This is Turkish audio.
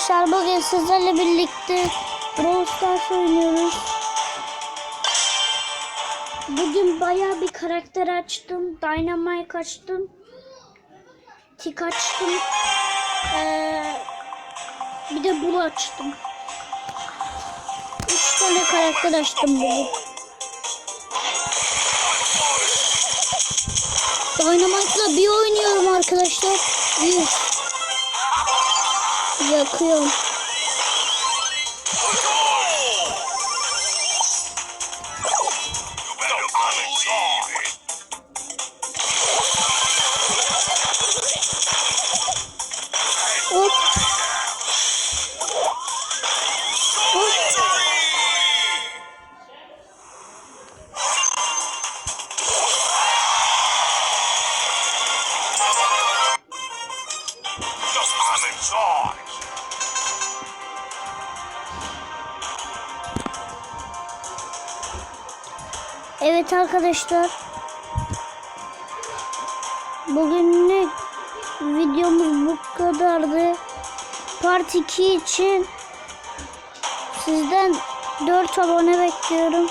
arkadaşlar bugün sizlerle birlikte Brawl Stars oynuyoruz. Bugün bayağı bir karakter açtım. Dynamite açtım. Tik açtım. Ee, bir de Bull açtım. Üç tane karakter açtım bugün. Dynamite'la bir oynuyorum arkadaşlar. Bir. Yakıyorum. Hop. Hop. Just I'm Evet arkadaşlar. Bugünlük videomuz bu kadardı. Part 2 için sizden 4 abone bekliyorum.